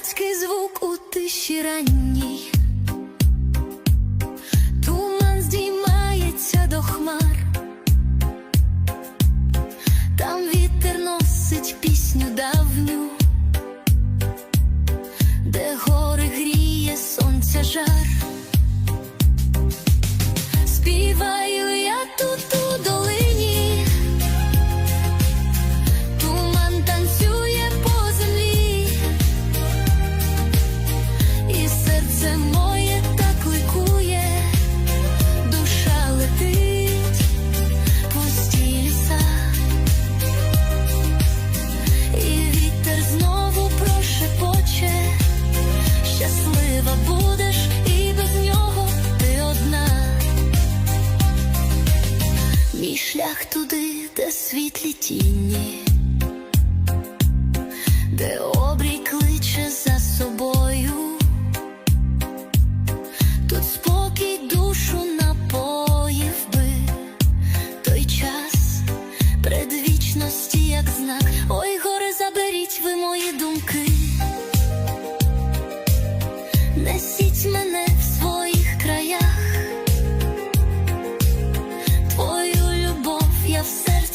козацький звук у тиші ранній. Туди, де світлі тіні, де обрій кличе за собою, тут спокій душу напоїв би той час предвічності, як знак. Ой,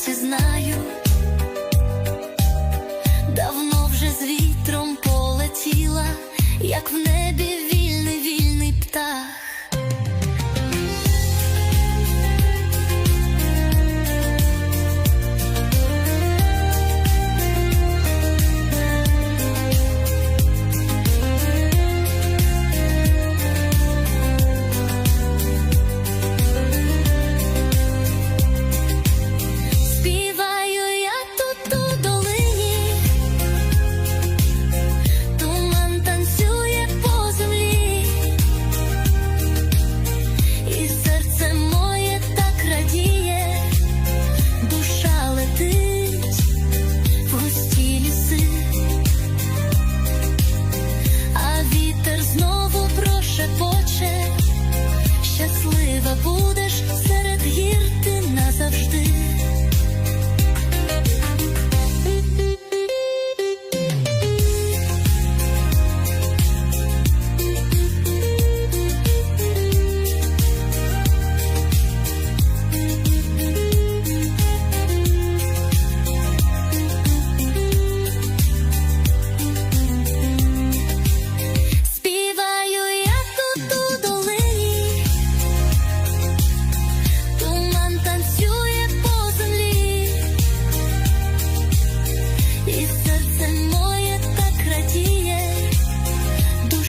серці знаю, давно вже з вітром полетіла, як в небі